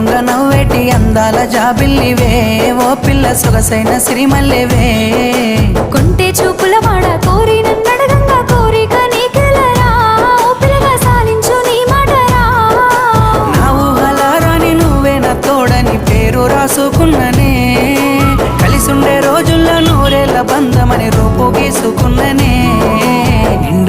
దొంగ నవ్వేటి అందాల జాబిల్లివే. ఓ పిల్ల సొగసైన సిరిమల్లెవే. కొంటే చూపుల వాడ కోరి నన్నడగంగా కోరిక నీకెలరా? తోడని పేరు రాసుకున్ననే. కలిసుండే రోజుల్లో నూరేళ్ళ బంధమని రూపు గీసుకున్ననే.